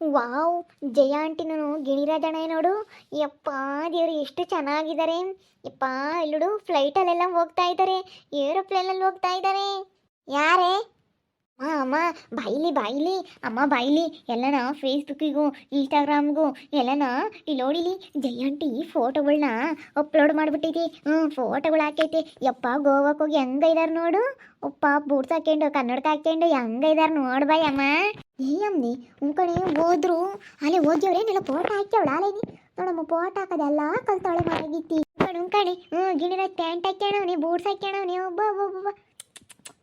Wow, ಜಯ ಆಂಟಿನೂ ನೋಡು. ಯಪ್ಪಾ ದೇವ್ರು, ಎಷ್ಟು ಚೆನ್ನಾಗಿದ್ದಾರೆ. ಯಪ್ಪ ಅಲ್ಲಿ ಫ್ಲೈಟಲ್ಲೆಲ್ಲ ಹೋಗ್ತಾ ಇದ್ದಾರೆ. ಏರೋಪ್ಲೇನಲ್ಲಿ ಹೋಗ್ತಾ ಇದ್ದಾರೆ. ಯಾರೇ? ಅಮ್ಮ ಅಮ್ಮ, ಬಾಯ್ಲಿ ಬಾಯ್ಲಿ. ಅಮ್ಮ, ಬಾಯ್ಲಿ, ಎಲ್ಲನ ಫೇಸ್ಬುಕ್ಕಿಗೂ ಇನ್ಸ್ಟಾಗ್ರಾಮ್ಗೂ ಎಲ್ಲನ ಇಲ್ಲಿ ನೋಡಿಲಿ ಜಯಾಂಟಿ ಫೋಟೋಗಳನ್ನ ಅಪ್ಲೋಡ್ ಮಾಡ್ಬಿಟ್ಟೈತಿ ಹ್ಞೂ ಫೋಟೋಗಳು ಹಾಕೈತಿ. ಯಪ್ಪ ಗೋವಾಕ್ಕೆ ಹೋಗಿ ಹೆಂಗ ಇದಾರೆ ನೋಡು. ಉಪ್ಪ ಬೂಟ್ಸ್ ಹಾಕ್ಕೊಂಡು ಕನ್ನಡಕ ಹೆಂಗ ಇದಾರೆ ನೋಡ್ಬಾಯ್ ಅಮ್ಮ. ಏ ಅಮ್ಮನಿ ಉಂಕಣೆ ಹೋದ್ರು. ಅಲ್ಲೇ ಹೋಗ್ಯವ್ರೇನೆಲ್ಲ ಪೋಟ ಹಾಕ್ಯವಳ ಅಲ್ಲೇನಿ ನೋಡಮ್ಮ ಪೋಟ ಹಾಕೋದೆಲ್ಲ ಕಲ್ತಾಳೆ ಮಾರಾಗಿತ್ತಿ ಉಂಕಣೆ ಉಂಕಣಿ ಹ್ಞೂ ಗಿಣಿರಾಜ್ ಪ್ಯಾಂಟ್ ಹಾಕ್ಯಾಣವ್ನಿ ಬೂಟ್ಸ್ ಹಾಕ್ಯಾಣವ್ನಿ ಒಬ್ಬ ಒಬ್ಬ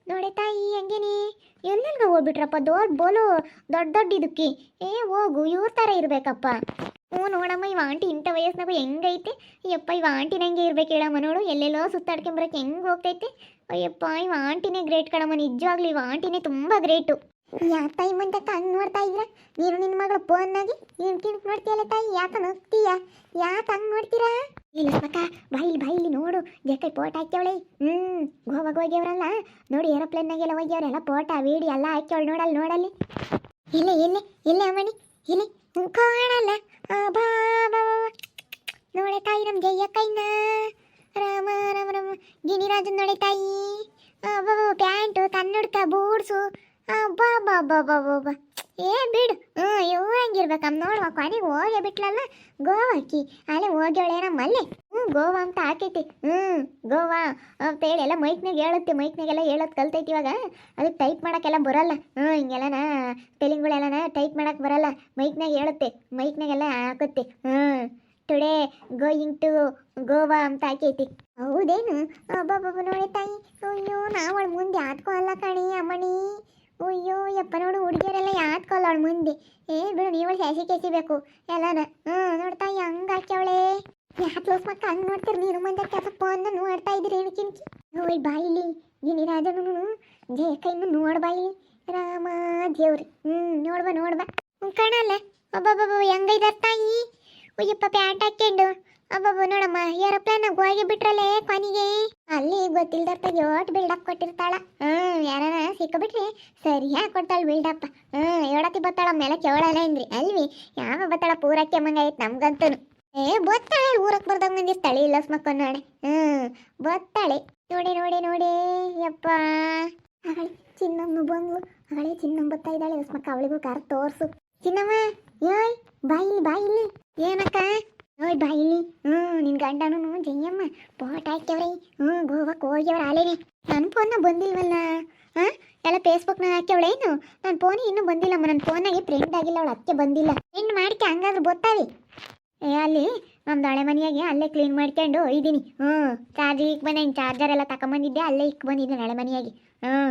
ನೋಡಿ ತಾಯಿ ಹಂಗೇನಿ ಎಲ್ಲೆಲ್ಗ ಹೋಗ್ಬಿಟ್ರಪ್ಪ, ದೊಡ್ಡ ಬೋಲು, ದೊಡ್ಡ ದೊಡ್ಡ ಇದಕ್ಕೆ. ಏ, ಹೋಗು, ಇವ್ರ ಥರ ಇರಬೇಕಪ್ಪ. ಹ್ಞೂ ನೋಡಮ್ಮ, ಇವ ಆಂಟಿ ಇಂಥ ವಯಸ್ಸಿನಾಗ ಹೆಂಗೈತೆ? ಅಯ್ಯಪ್ಪ, ಇವ ಆಂಟಿನ ಹಂಗೆ ಇರ್ಬೇಕು ಹೇಳಮ್ಮ ನೋಡು. ಎಲ್ಲೆಲ್ಲೋ ಸುತ್ತಾಡ್ಕೊಂಬರಕ್ಕೆ ಹೆಂಗೆ ಹೋಗ್ತೈತೆ? ಅಯ್ಯಪ್ಪ, ಇವ ಆಂಟಿನೇ ಗ್ರೇಟ್ ಕಣಮ್ಮ, ನಿಜವಾಗ್ಲಿ ಇವ ಆಂಟಿನೇ ತುಂಬ ಗ್ರೇಟು. ಯಾ ತಾಯಿ ಮುಂದೆ ಹಂಗೆ ನೋಡ್ತಾ ಇದ್ರ, ನೀನು ನಿನ್ನ ಮಗಳು ಫೋನ್ನಾಗಿ ಏನು ಕಿಣಕ್ ನೋಡ್ತೀಯಲ್ಲ ತಾಯಿ, ಯಾಕೆ ನೋಡ್ತೀಯ? ಯಾಕೆ ಹಂಗೆ ನೋಡ್ತೀರಾ? ಇಲ್ಲ ಮಕ್ಕ ಬಾಯಿಲಿ ಬಾಯಿಲಿ ನೋಡು ಜಕ್ಕೈ ಪೋಟ ಹಾಕ್ಯವಳೆ. ಹ್ಞೂ ಗೋವಾಗ ಹೋಗ್ಯವ್ರಲ್ಲ ನೋಡಿ ಏರೋಪ್ಲೇನ್ನಾಗೆಲ್ಲ ಹೋಗ್ಯವ್ರೆಲ್ಲ ಪೋಟ ವೀಡಿಯೋ ಎಲ್ಲ ಹಾಕ್ಯವಳು ನೋಡಲ್ಲಿ ನೋಡಲ್ಲಿ. ಇಲ್ಲೇ, ಇಲ್ಲಿ ಎಲ್ಲೇ ಅಮ್ಮಣಿ ಇಲ್ಲಿ. ಕಾಣಲ್ಲ. ನೋಡೆ ತಾಯಿ ನಮ್ಮ ಜಯ್ಯಕ್ಕಯ್ಯನ ರಾಮ ರಾಮ ರಾಮ. ಗಿಣಿರಾಜನ್ ನೋಡೆ ತಾಯಿ. ಪ್ಯಾಂಟು, ಕನ್ನಡಕ ಬೂಡ್ಸು ಬಾ ಬಾ ಏ, ಬಿಡು. ಹ್ಞೂ, ಇವು ಹೆಂಗಿರ್ಬೇಕಮ್ಮ ನೋಡುವ, ಕೊನೆಗೆ ಹೋಗೇ ಬಿಟ್ಲಲ್ಲ? ಗೋವಾಕಿ. ಅಲ್ಲಿ ಹೋಗ್ಯವಳೆ ನಮ್ಮಲ್ಲಿ ಹ್ಞೂ, ಗೋವಾ ಅಂತ ಹಾಕೈತಿ ಹ್ಞೂ, ಗೋವಾ. ಅಂತ ಹೇಳಿ ಎಲ್ಲ ಮೈಕ್ನಾಗ ಹೇಳುತ್ತೆ ಮೈಕ್ನಾಗೆಲ್ಲ ಹೇಳೋದು ಕಲ್ತೈತಿ ಇವಾಗ. ಅದಕ್ಕೆ ಟೈಪ್ ಮಾಡೋಕ್ಕೆಲ್ಲ ಬರಲ್ಲ. ಹ್ಞೂ, ಹಿಂಗೆಲ್ಲನ ತೆಲಿಂಗುಳೆಲ್ಲನ ಟೈಪ್ ಮಾಡಕ್ಕೆ ಬರಲ್ಲ. ಮೈಕ್ನಾಗ ಹೇಳುತ್ತೆ. ಮೈಕ್ನಾಗೆಲ್ಲ ಹಾಕುತ್ತೆ. ಹ್ಞೂ. ಟುಡೇ ಗೋಯಿಂಗ್ ಟು ಗೋವಾ ಅಂತ ಹಾಕೈತಿ ಹೌದೇನು? ಅಬ್ಬಬ್ಬ ನೋಡಿ ತಾಯಿ. ಅಯ್ಯೋ ನಾವು ಮುಂದೆ ಆತ್ಕೊಳ್ಳಲ್ಲ ಕಣಿ, ಅಮ್ಮಣಿ. ಅಯ್ಯೋ, ಯಪ್ಪ, ನೋಡು, ಹುಡುಗಿಯರೆಲ್ಲ ಯಾತ್ಕೊಳ್ಳ ಅವಳು ಮುಂದೆ. ಏ, ಬಿಡು ನೀವಳು ಶಾಸಿ ಕೆಸಿಬೇಕು ಎಲ್ಲಾನ, ಹ್ಞೂ, ನೋಡ್ತಾ ಹಂಗೆ ಹಾಕ್ಯವಳೆ? ಯಾಕೆ ಲೋಸ್ ಮಕ್ಕ, ಹಂಗೆ ನೋಡ್ತೀರಿ, ನೀನು ಮಂದಿ ಕೆಲಸ ಫೋನ್ ನೋಡ್ತಾ ಇದ್ದೀರಿ ಏನಕ್ಕಿಂಚಿ ಓಯ್, ಬಾಯಿಲಿ ಗಿಣಿರಾಜನು ಜಯ ಕೈನು ನೋಡ್ ಬಾಯಿಲಿ ರಾಮ, ದೇವ್ರಿ, ಹ್ಞೂ, ನೋಡ್ಬಾ ನೋಡ್ಬಾ. ಕಾಣಲ್ಲ. ಒಬ್ಬೊಬ್ಬ ಹೆಂಗೈದಾರ ತಾಯಿ? ಅಯ್ಯಪ್ಪ, ಪ್ಯಾಂಟ್ ಹಾಕ್ಕೊಂಡು ಅಬ್ಬಬ್ಬ, ನೋಡಮ್ಮ, ಏರೋಪ್ಲೇನ್ ಹೋಗಿ ಬಿಟ್ರಲ್ಲೇ ಕೊನಿಗೆ? ಅಲ್ಲಿ ಗೊತ್ತಿಲ್ದರ್ತಾಗ ಯೋಟ್ ಬಿಲ್ಡಪ್ ಕೊಟ್ಟಿರ್ತಾಳ. ಹ್ಮ್, ಯಾರನ ಸಿಕ್ಕಬಿಟ್ರಿ ಸರಿಯಾಗಿ ಕೊಡ್ತಾಳ ಬಿಲ್ಡಪ್ ಹ್ಮ್ ಏಡತಿ ಬತ್ತಾಳ ಮೇಲೆ ಕೇಳಲ್ಲ ಏನ್ರಿ? ಅಲ್ವಿ, ಯಾವ ಬತ್ತಾಳ ಪೂರಕ್ಕೆ ಮಂಗ ಐತ್ ನಮ್ಗಂತನು. ಏ, ಬತ್ತಾಳೆ, ಊರಕ್ ಬರ್ದಾಗ ಬಂದಿರ್ತಾಳೆ ಇಲ್ಲ ಮಕ್ಕೊಂದು ನಾಳೆ. ಹ್ಮ್, ಬತ್ತಾಳೆ. ನೋಡಿ ನೋಡಿ ನೋಡಿ, ಯಪ್ಪ. ಅವಳೆ ಚಿನ್ನಮ್ಮ ಬಂದ್ಲು ಅವಳೆ ಚಿನ್ನಮ್ಮ ಬತ್ತಾ ಇದ್ದಾಳೆ ಮಕ್ಕ ಅವಳಿಗೂ ಕಾರ್ ತೋರ್ಸು. ಚಿನ್ನಮ್ಮ ಯೋಯ್ ಬಾಯಿಲಿ ಬಾಯಿಲಿ ಏನಕ್ಕ? ಓಯ್ ಇಲ್ಲಿ ಹ್ಞೂ ನಿನ್ನ ಗಂಡನು ಜಯ್ಯಮ್ಮ ಪೋಟ್ ಹಾಕ್ಯವ್ರಿ. ಹ್ಞೂ ಗೋವಾಕ್ಕೆ ಹೋಗ್ಯವ್ರ ಆಲೇನೆ. ನನ್ನ ಫೋನ್ನ ಬಂದಿಲ್ವಲ್ಲ? ಹಾಂ? ಎಲ್ಲ ಫೇಸ್ಬುಕ್ನಾಗ ಹಾಕ್ಯವಳೆ ಏನು? ನನ್ನ ಫೋನ್ ಇನ್ನೂ ಬಂದಿಲ್ಲಮ್ಮ. ನನ್ನ ಫೋನಾಗೆ ಪ್ರಿಂಟ್ ಆಗಿಲ್ಲ, ಅವಳು ಅಕ್ಕೆ ಬಂದಿಲ್ಲ. ಪ್ರಿಂಟ್ ಮಾಡ್ಕೆ ಹಂಗಾದ್ರೆ ಗೊತ್ತಾವಿ ಏ, ಅಲ್ಲಿ ನಮ್ದು ಹಳೆ ಮನೆಯಾಗೆ ಅಲ್ಲೇ ಕ್ಲೀನ್ ಮಾಡ್ಕೊಂಡು ಇದ್ದೀನಿ. ಹ್ಞೂ ಚಾರ್ಜಿಗೆ ಇಕ್ ಬಂದೆ ಚಾರ್ಜರ್ ಎಲ್ಲ ತಗೊಂಬಂದಿದ್ದೆ ಅಲ್ಲೇ ಇಕ್ ಬಂದಿದ್ದೆ ಹಳೆ ಮನೆಯಾಗೆ. ಹ್ಞೂ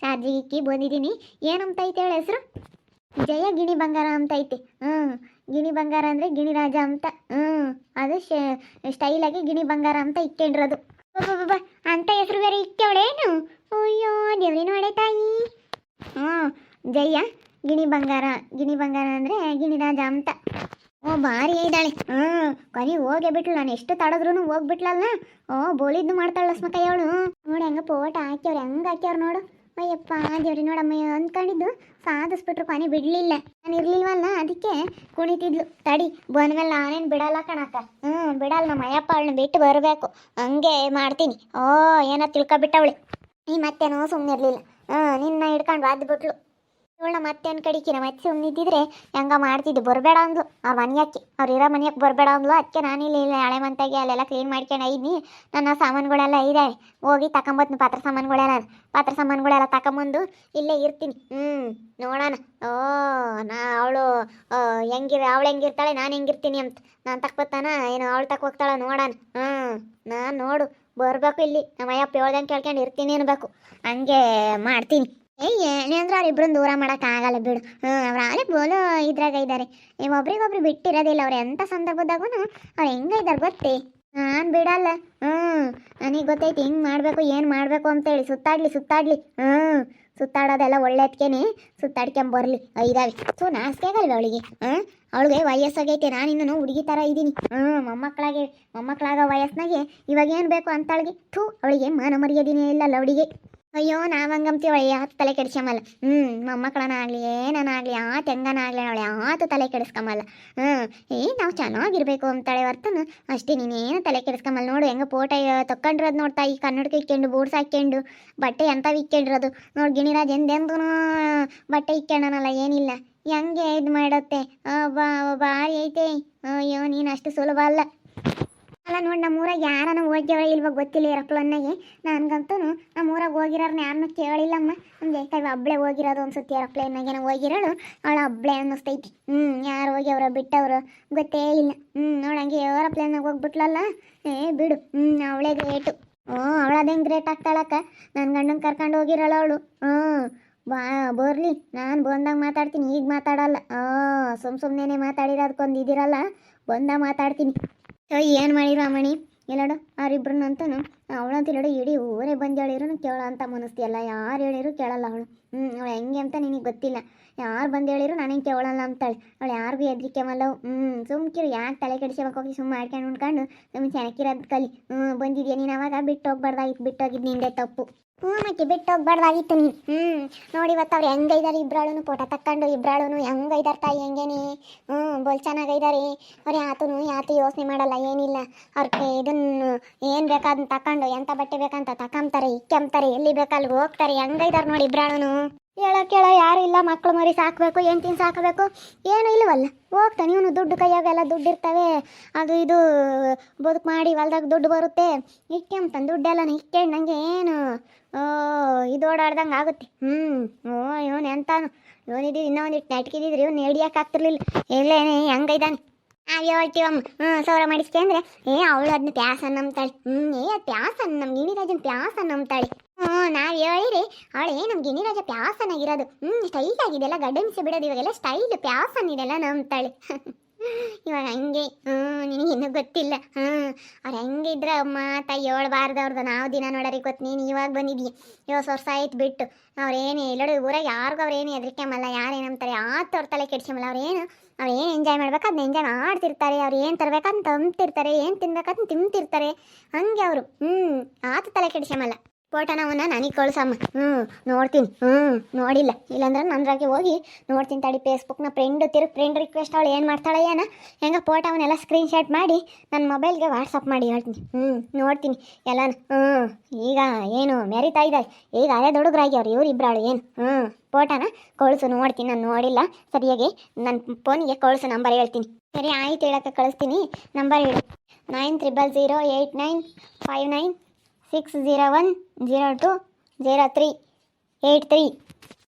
ಚಾರ್ಜಿಗೆ ಇಕ್ಕಿ ಬಂದಿದ್ದೀನಿ. ಏನಂತ ಐತೆ ಹೇಳ ಹೆಸರು? ಜಯ ಗಿಣಿ ಬಂಗಾರ ಅಂತ ಐತೆ. ಹ್ಞೂ ಗಿಣಿ ಬಂಗಾರ ಅಂದರೆ ಗಿಣಿರಾಜ ಅಂತ. ಹ್ಞೂ ಅದು ಸ್ಟೈಲಾಗಿ ಗಿಣಿ ಬಂಗಾರ ಅಂತ ಇಟ್ಕೊಂಡಿರೋದು. ಅಬ್ಬಬ್ಬಬ್ಬ, ಅಂತ ಹೆಸರು ಬೇರೆ ಇಟ್ಟವಳೇನು? ಅಯ್ಯೋ ದೇವ್ರಿ ನೋಡೆ ತಾಯಿ. ಹ್ಞೂ ಜಯ ಗಿಣಿ ಬಂಗಾರ ಗಿಣಿ ಬಂಗಾರ ಅಂದರೆ ಗಿಣಿರಾಜ ಅಂತ. ಓ ಭಾರಿ ಇದ್ದಾಳೆ. ಹ್ಞೂ ಕೊನೆ ಹೋಗೇ ಬಿಟ್ಲು. ನಾನು ಎಷ್ಟು ತಡದ್ರೂ ಹೋಗ್ಬಿಟ್ಲಲ್ಲ. ಓ ಬೋಳಿದ್ದು ಮಾಡ್ತಾಳೆ ಅವಳು. ನೋಡಿ ಹೆಂಗೆ ಪೋಟ ಹಾಕ್ಯವ್ರು ಹೆಂಗೆ ಹಾಕ್ಯವ್ರು ನೋಡು. ಅಯ್ಯಪ್ಪ, ದೇವ್ರಿ ನೋಡಮ್ಮಯ್ಯ ಅಂದ್ಕೊಂಡಿದ್ದು ಸಾಧಿಸ್ಬಿಟ್ರು ಕೊನೆ ಬಿಡ್ಲಿಲ್ಲ. ನಾನು ಇರ್ಲಿಲ್ವಲ್ಲ, ಅದಕ್ಕೆ ಕುಣಿತಿದ್ಲು. ತಡಿ ಬಂದ್ಮೇಲೆ ನಾನೇನು ಬಿಡಲ್ಲ ಕಣಕ್ಕ. ಹ್ಞೂ ಬಿಡಲ್ಲ ನಮ್ಮ ಅಯ್ಯಪ್ಪ, ಅವಳನ್ನ ಬಿಟ್ಟು ಬರಬೇಕು. ಹಂಗೆ ಮಾಡ್ತೀನಿ. ಓ, ಏನೋ ತಿಳ್ಕೊಬಿಟ್ಟವಳೆ. ಈ ಮತ್ತೇನೋ ಸುಮ್ಮನೆ ಇರಲಿಲ್ಲ ಹ್ಞೂ ನಿನ್ನ ಹಿಡ್ಕೊಂಡು ಬಾದ್ಬಿಟ್ಲು ಒಂದು ಮತ್ತೇನು ಕಡಿಕಿನ ಮತ್ತೆ ಸುಮ್ಮನಿದ್ದಿದ್ರೆ ಹೆಂಗ ಮಾಡ್ತಿದ್ದು. ಬರಬೇಡ ಅಂದ್ಲು. ಅವ್ರ ಮನೆಯಕ್ಕೆ ಅವ್ರು ಇರೋ ಮನೆಯಕ್ಕೆ ಬರಬೇಡ ಅಂದ್ಲು. ಅದಕ್ಕೆ ನಾನಿಲ್ಲಿ ಇಲ್ಲ ಹಳೆ ಮಂತಾಗಿ ಅಲ್ಲೆಲ್ಲ ಕ್ಲೀನ್ ಮಾಡ್ಕೊಂಡು ಐದ್ನಿ. ನನ್ನ ಸಾಮಾನುಗಳೆಲ್ಲ ಇದೆ ಹೋಗಿ ತಗೊಂಬತ್ತೀನಿ ಪಾತ್ರ ಸಾಮಾನುಗಳೆಲ್ಲ. ಪಾತ್ರ ಸಾಮಾನುಗಳೆಲ್ಲ ತಗೊಂಬಂದು ಇಲ್ಲೇ ಇರ್ತೀನಿ. ಹ್ಞೂ ನೋಡೋಣ. ಓ, ನಾ ಅವಳು ಹೆಂಗಿರ, ಅವಳು ಹೆಂಗಿರ್ತಾಳೆ, ನಾನು ಹೆಂಗಿರ್ತೀನಿ ಅಂತ. ನಾನು ತಕ್ಕೊತಾನ ಏನು ಅವಳು ತಕ್ಕ ಹೋಗ್ತಾಳ ನೋಡೋಣ. ಹ್ಞೂ ನಾನು ನೋಡು. ಬರಬೇಕು ಇಲ್ಲಿ. ನಮ್ಮ ಅಯ್ಯಪ್ಪ ಹೇಳ್ದಂಗೆ ಕೇಳ್ಕೊಂಡು ಇರ್ತೀನಿ ಅನ್ಬೇಕು. ಹಂಗೆ ಮಾಡ್ತೀನಿ. ಏಯ್ ಏನೇ ಅಂದ್ರೆ ಅವ್ರಿಬ್ರನ್ನ ದೂರ ಮಾಡೋಕ್ಕಾಗಲ್ಲ ಬಿಡು. ಹ್ಞೂ ಅವ್ರು ಆಲೆ ಬೋಲು ಇದ್ರಾಗ ಇದ್ದಾರೆ ಒಬ್ರಿಗೊಬ್ರು ಬಿಟ್ಟಿರೋದಿಲ್ಲ ಅವ್ರ. ಎಂಥ ಸಂದರ್ಭದಾಗೂ ಅವ್ರ ಹೆಂಗ ಇದ್ದಾರೆ ಗೊತ್ತೇ? ನಾನು ಬಿಡಲ್ಲ. ಹ್ಮ್, ನನಗೆ ಗೊತ್ತೈತಿ ಹಿಂಗೆ ಮಾಡಬೇಕು, ಏನು ಮಾಡಬೇಕು ಅಂತೇಳಿ. ಸುತ್ತಾಡ್ಲಿ ಸುತ್ತಾಡ್ಲಿ. ಹ್ಮ್, ಸುತ್ತಾಡೋದೆಲ್ಲ ಒಳ್ಳೇದ್ಕೇನೆ ಸುತ್ತಾಡ್ಕೊಂಡ್ ಬರ್ಲಿ. ಇದಾವೆ. ಸೊ ನಾಸ್ಕೆಗಲ್ವ ಅವಳಿಗೆ? ಹ್ಮ್, ಅವಳಿಗೆ ವಯಸ್ಸಾಗೈತೆ ನಾನಿನ್ನು ಹುಡುಗಿ ಥರ ಇದ್ದೀನಿ. ಹ್ಮ್, ಮೊಮ್ಮಕ್ಕಳಾಗೆ, ಮೊಮ್ಮಕ್ಕಳಾಗ ವಯಸ್ಸಿನಾಗೆ ಇವಾಗ ಏನು ಬೇಕು ಅಂತಾಳಿಗೆ ಥೂ, ಅವಳಿಗೆ ಮಾನ ಮರ್ಯಾದಿನೇ ಇಲ್ಲ ಅವಳಿಗೆ. ಅಯ್ಯೋ, ನಾವ್ ಹಂಗಂತೀವಳ ಯಾತು ತಲೆ ಕೆಡಿಸ್ಕೊಂಬಲ್ಲ. ಹ್ಮ್ ಏನನಾಗಲಿ ಆ ತೆಂಗನ ಅವಳೆ ಆತು ತಲೆ ಕೆಡಿಸ್ಕೊಂಬಲ್ಲ. ಹ್ಞೂ ಏ, ನಾವು ಚೆನ್ನಾಗಿರ್ಬೇಕು ಅಂತಾಳೆ ಹೊರ್ತನು ಅಷ್ಟೇ ನೀನೇನು ತಲೆ ಕೆಡಿಸ್ಕೊಂಬಲ್ಲ ನೋಡು, ಹೆಂಗ ಫೋಟೋ ತಕ್ಕೊಂಡಿರೋದು ನೋಡ್ತಾ, ಈ ಕನ್ನಡಕ ಇಕ್ಕೊಂಡು ಬೂಡ್ಸ್ ಹಾಕ್ಕೊಂಡು, ಬಟ್ಟೆ ಎಂಥವು ಇಕ್ಕೊಂಡಿರೋದು. ನೋಡು ಗಿಣಿರಾಜ್ ಎಂದೆಂದೂ ಬಟ್ಟೆ ಇಕ್ಕೊಂಡನಲ್ಲ, ಏನಿಲ್ಲ. ಹೆಂಗೆ ಇದು ಮಾಡುತ್ತೆ? ಬಾ ಐತೆ ಅಯ್ಯೋ, ನೀನು ಅಷ್ಟು ಸುಲಭ ಅಲ್ಲ. ಅಲ್ಲ ನೋಡಿ, ನಮ್ಮೂರಾಗ ಯಾರನ ಹೋಗ್ಯಾವ ಇಲ್ವ ಗೊತ್ತಿಲ್ಲ ಏರೋಪ್ಲೇನ್ನಾಗೆ ನನಗಂತೂ ನಮ್ಮೂರಾಗ ಹೋಗಿರೋರ್ನ ಯಾರನ್ನೂ ಕೇಳಿಲ್ಲಮ್ಮ. ನಮ್ಗೆ ಕೈ ಅಬ್ಳೆ ಹೋಗಿರೋದು ಅನ್ಸುತ್ತೆ ಏರೋಪ್ಲೇನ್ನಾಗೆ ನಾವು ಹೋಗಿರೋಳು ಅವಳ ಅಬ್ಳೆ ಅನ್ನಿಸ್ತೈತಿ. ಹ್ಞೂ ಯಾರು ಹೋಗ್ಯವ್ರ ಬಿಟ್ಟವ್ರು ಗೊತ್ತೇ ಇಲ್ಲ. ಹ್ಞೂ ನೋಡಂಗೆ ಏರೋಪ್ಲೇನಾಗ ಹೋಗ್ಬಿಟ್ಲಲ್ಲ. ಏ, ಬಿಡು. ಹ್ಞೂ ಅವಳೇ ಗ್ರೇಟು ಹ್ಞೂ ಅವಳದೇನು ಗ್ರೇಟ್ ಆಗ್ತಾಳಕ್ಕ? ನನ್ನ ಗಂಡನ ಕರ್ಕೊಂಡು ಹೋಗಿರೋಳು ಅವಳು. ಹ್ಞೂ ಬಾ, ಬರ್ಲಿ. ನಾನು ಬಂದಾಗ ಮಾತಾಡ್ತೀನಿ. ಈಗ ಮಾತಾಡಲ್ಲ. ಹಾಂ, ಸುಮ್ ಸುಮ್ಮನೆ ಮಾತಾಡಿರೋದಕ್ಕೊಂದು ಇದಿರಲ್ಲ. ಬಂದಾಗ ಮಾತಾಡ್ತೀನಿ. ಏನು ಮಾಡಿರು ಅಮ್ಮಣಿ? ಎಲ್ಲಡು ಅವ್ರಿಬ್ರನ್ನಂತನು ಅವಳಂತ ಹೇಳಿ ಇಡೀ ಊರೇ ಬಂದು ಹೇಳಿರು ಕೇಳೋ ಅಂತ ಮನಸ್ತಿಯಲ್ಲ ಯಾರು ಹೇಳಿರು ಕೇಳಲ್ಲ ಅವಳು. ಹ್ಞೂ ಅವಳು ಹೆಂಗೆ ಅಂತ ನಿನಗೆ ಗೊತ್ತಿಲ್ಲ. ಯಾರು ಬಂದು ಹೇಳಿರು ನನಗೆ ಕೇಳಲ್ಲ ಅಂತಾಳೆ. ಅವಳು ಯಾರಿಗೂ ಹೆದ್ರಿಕೆ ಮಲ್ಲವು ಹ್ಞೂ ಸುಮ್ಕಿರು ಯಾಕೆ ತಲೆ ಕೆಡಿಸ್ಬೇಕು ಹೋಗಿ ಸುಮ್ಮನೆ ಮಾಡ್ಕೊಂಡು ಉಣ್ಕೊಂಡು ಸುಮ್ಮನೆ ಚೆನ್ನಾಗಿರೋದು ಕಲಿ. ಹ್ಞೂ ಬಂದಿದ್ಯಾ ನೀನು ಅವಾಗ? ಬಿಟ್ಟು ಹೋಗ್ಬಾರ್ದಾಗಿತ್ತು, ಬಿಟ್ಟು ಹೋಗಿದ್ದು ನಿಂದೆ ತಪ್ಪು. ಹ್ಞೂ ಮತ್ತೆ ಬಿಟ್ಟು ಹೋಗ್ಬಾರ್ದಾಗಿತ್ತು ನೀನು. ಹ್ಞೂ ನೋಡಿ ಇವತ್ತು ಅವ್ರು ಇದ್ದಾರೆ ಇಬ್ರಾಳು ಫೋಟೋ ತಕ್ಕೊಂಡು ಹೆಂಗ್ ಹೆಂಗೈದಾರ ತಾಯಿ ಹೆಂಗೇನಿ ಹ್ಞೂ ಬೋಲ್ ಚೆನ್ನಾಗೈದಾರೆ ಅವ್ರು ಯಾತನು, ಯಾತು ಯೋಚನೆ ಮಾಡಲ್ಲ, ಏನಿಲ್ಲ. ಅವ್ರ ಇದನ್ನು ಏನು ಬೇಕಾದ್ನ ತಕೊಂಡು ಎಂಥ ಬಟ್ಟೆ ಬೇಕಂತ ತಕೊಂತಾರೆ ಇಕ್ಕೆಂಬ್ತಾರೆ ಎಲ್ಲಿ ಬೇಕಲ್ಲಿ ಹೋಗ್ತಾರೆ. ಹೆಂಗೈದಾರೆ ನೋಡಿ ಇಬ್ರಾಳು ಹೇಳೋ ಕೇಳೋ ಯಾರು ಇಲ್ಲ, ಮಕ್ಕಳು ಮರಿ ಸಾಕಬೇಕು ಏನು ತಿನ್ ಸಾಕಬೇಕು, ಏನು ಇಲ್ಲವಲ್ಲ. ಹೋಗ್ತಾನೆ, ಇವನು ದುಡ್ಡು ಕೈಯಾಗೆಲ್ಲ ದುಡ್ಡು ಇರ್ತವೆ ಅದು ಇದು, ಬದುಕು ಮಾಡಿ ಹೊಲ್ದಾಗ ದುಡ್ಡು ಬರುತ್ತೆ. ಇಕ್ಕೊಂತಾನೆ ದುಡ್ಡೆಲ್ಲ ಇಕ್ಕೊಂಡು, ನಂಗೆ ಏನು? ಓ, ಇದು ಓಡಾಡ್ದಂಗೆ ಆಗುತ್ತೆ. ಹ್ಞೂ ಓ, ಇವನು ಎಂತಾನು. ಇವನಿದ್ದು ಇನ್ನೂ ಒಂದಿಟ್ಟು ನೆಟ್ಕಿದ್ರಿ ಇವನು ಹಿಡಿಯಕ್ಕೆ ಆಗ್ತಿರ್ಲಿಲ್ಲ. ಎಲ್ಲೇನೆ ಹೆಂಗೈದಾನೆ ಹಾಗೆ ಹೇಳ್ತೀವಮ್ಮ. ಹ್ಞೂ ಸೌರ ಮಾಡಿಸ್ಕೊಂಡ್ರೆ ಏ, ಅವಳು ಅದನ್ನ ಪ್ಯಾಸ ನಂಬ್ತಾಳೆ. ಹ್ಞೂ ಏ ಪ್ಯಾಸ ನಮ್ಮ ಗಿಣಿರಾಜನ ಪ್ಯಾಸ ನಂಬ್ತಾಳೆ. ಹ್ಞೂ ನಾವು ಹೇಳಿರಿ. ಅವಳೇ ನಮ್ಮ ಗಿಣಿರಾಜ ಪ್ಯಾಸನಾಗಿರೋದು ಹ್ಞೂ ಸ್ಟೈಲ್ ಆಗಿದೆಲ್ಲ ಗಡ್ಡಮಿಸಿ ಬಿಡೋದು. ಇವಾಗೆಲ್ಲ ಸ್ಟೈಲ್ ಪ್ಯಾಸನ್ ಇದೆಲ್ಲ ನಮ್ಮ ನಂಬ್ತಾಳೆ ಇವಾಗ ಹಂಗೆ ಹ್ಞೂ ನಿನಗೆ ಇನ್ನೂ ಗೊತ್ತಿಲ್ಲ. ಹ್ಞೂ ಅವ್ರು ಹೆಂಗಿದ್ರೆ ಮಾತಾ ಹೇಳ್ಬಾರ್ದು ಅವ್ರದ್ದು ನಾವು ದಿನ ನೋಡರಿ ಗೊತ್ತು ನೀನು ಇವಾಗ ಬಂದಿದ್ವಿ ಇವಾಗ ವರ್ಷ ಆಯ್ತು ಬಿಟ್ಟು. ಅವ್ರೇನು ಎಲ್ಲರೂ ಊರಾಗ ಯಾರಿಗೂ ಅವ್ರೇನು ಹೆದರಿಕೆಮಲ್ಲ ಯಾರೇನಂತಾರೆ ಆತ ಅವ್ರ ತಲೆ ಕೆಡ್ಸಮಲ್ಲ ಅವ್ರೇನು ಅವ್ರು ಏನು ಎಂಜಾಯ್ ಮಾಡ್ಬೇಕು? ಅದನ್ನ ಎಂಜಾಯ್ ಮಾಡ್ತಿರ್ತಾರೆ. ಅವ್ರು ಏನು ತರ್ಬೇಕಂತ ತಂತಿರ್ತಾರೆ ಏನು ತಿನ್ಬೇಕಂತ ತಿಂತಿರ್ತಾರೆ ಹಂಗೆ ಅವರು. ಹ್ಞೂ ಆತ ತಲೆ ಕೆಡ್ಸಮಲ್ಲ ಫೋಟೋನವನ್ನ ನನಗೆ ಕಳ್ಸಮ್ಮ. ಹ್ಞೂ ನೋಡ್ತೀನಿ. ಹ್ಞೂ ನೋಡಿಲ್ಲ. ಇಲ್ಲಾಂದ್ರೆ ನಂದ್ರಾಗೆ ಹೋಗಿ ನೋಡ್ತೀನಿ ತಡಿ ಫೇಸ್ಬುಕ್ನ ಫ್ರೆಂಡ್ ತಿರು ಫ್ರೆಂಡ್ ರಿಕ್ವೆಸ್ಟ್ ಅವಳು ಏನು ಮಾಡ್ತಾಳೆ ಏನ? ಹೆಂಗೆ ಫೋಟೋವನ್ನೆಲ್ಲ ಸ್ಕ್ರೀನ್ಶಾಟ್ ಮಾಡಿ ನನ್ನ ಮೊಬೈಲ್ಗೆ ವಾಟ್ಸಪ್ ಮಾಡಿ ಹೇಳ್ತೀನಿ. ಹ್ಞೂ ನೋಡ್ತೀನಿ. ಎಲ್ಲಾನು. ಹ್ಞೂ ಈಗ ಏನು ಮೆರಿತಾ ಇದ್ದಾರೆ ಈಗ ಅದೇ ದೊಡ್ಡಗ್ರಾಗಿ ಅವ್ರು ಇವ್ರು ಇಬ್ಬರಾಳು ಏನು? ಹ್ಞೂ ಫೋಟೋನ ಕಳಿಸು, ನೋಡ್ತೀನಿ. ನಾನು ನೋಡಿಲ್ಲ. ಸರಿಯಾಗಿ ನನ್ನ ಫೋನಿಗೆ ಕಳಿಸು ನಂಬರ್ ಹೇಳ್ತೀನಿ. ಸರಿ, ಆಯ್ತು ಹೇಳಕ್ಕೆ, ಕಳಿಸ್ತೀನಿ. ನಂಬರ್ ಹೇಳು. Nine triple zero eight nine five nine six zero one zero two zero three eight three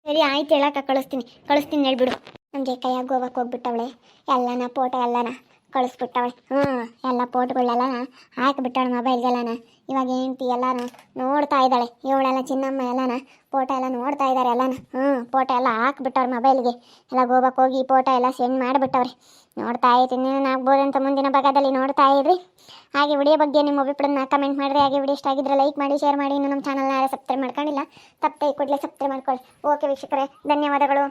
ಸರಿ, ಆಯ್ತು, ಹೇಳಕ್ಕೆ ಕಳಿಸ್ತೀನಿ. ಕಳಿಸ್ತೀನಿ, ಹೇಳ್ಬಿಡು. ನನಗೆ ಕೈಯಾಗ ಗೋವಾಕ್ಕೆ ಹೋಗ್ಬಿಟ್ಟವಳೆ. ಎಲ್ಲನ ಫೋಟೋ ಎಲ್ಲನ. ಕಳಿಸ್ಬಿಟ್ಟವಳೆ. ಹ್ಞೂ, ಎಲ್ಲ ಫೋಟೋಗಳೆಲ್ಲ ಹಾಕಿಬಿಟ್ಟವಳೆ ಮೊಬೈಲ್ಗೆಲ್ಲನ. ಇವಾಗ ಹೆಂಡ್ತಿ ಎಲ್ಲಾನು ನೋಡ್ತಾ ಇದ್ದಾಳೆ. ಇವಳೆಲ್ಲ ಚಿನ್ನಮ್ಮ ಎಲ್ಲನ ಫೋಟೋ ಎಲ್ಲ ನೋಡ್ತಾ ಇದ್ದಾರೆ ಎಲ್ಲನ. ಹ್ಞೂ ಫೋಟೋ ಎಲ್ಲ ಹಾಕ್ಬಿಟ್ಟವ್ರೆ ಮೊಬೈಲ್ಗೆ. ಎಲ್ಲ ಗೋಬಕ್ಕೆ ಹೋಗಿ ಫೋಟೋ ಎಲ್ಲ ಸೆಂಡ್ ಮಾಡಿಬಿಟ್ಟವ್ರೆ ನೋಡ್ತಾ ಇದ್ದೀನಿ ಆಗ್ಬೋದು ಅಂತ ಮುಂದಿನ ಭಾಗದಲ್ಲಿ ನೋಡ್ತಾ ಇದ್ರಿ. ಹಾಗೆ ವಿಡಿಯೋ ಬಗ್ಗೆ ನಿಮ್ಮ ಅಭಿಪ್ರಾಯನ ಕಮೆಂಟ್ ಮಾಡಿರಿ ಹಾಗೆ ವಿಡಿಯೋ ಇಷ್ಟ ಆಗಿದ್ರೆ ಲೈಕ್ ಮಾಡಿ ಶೇರ್ ಮಾಡಿ. ಇನ್ನು ನಮ್ಮ ಚಾನಲ್ನ ಯಾರು ಸಬ್ಸ್ಕ್ರೈಬ್ ಮಾಡ್ಕೊಂಡಿಲ್ಲ ತಪ್ಪೇ ಕೂಡಲೇ ಸಬ್ಸ್ಕ್ರೈಬ್ ಮಾಡ್ಕೊಳ್ಳಿ. ಓಕೆ ವೀಕ್ಷಕರೇ, ಧನ್ಯವಾದಗಳು.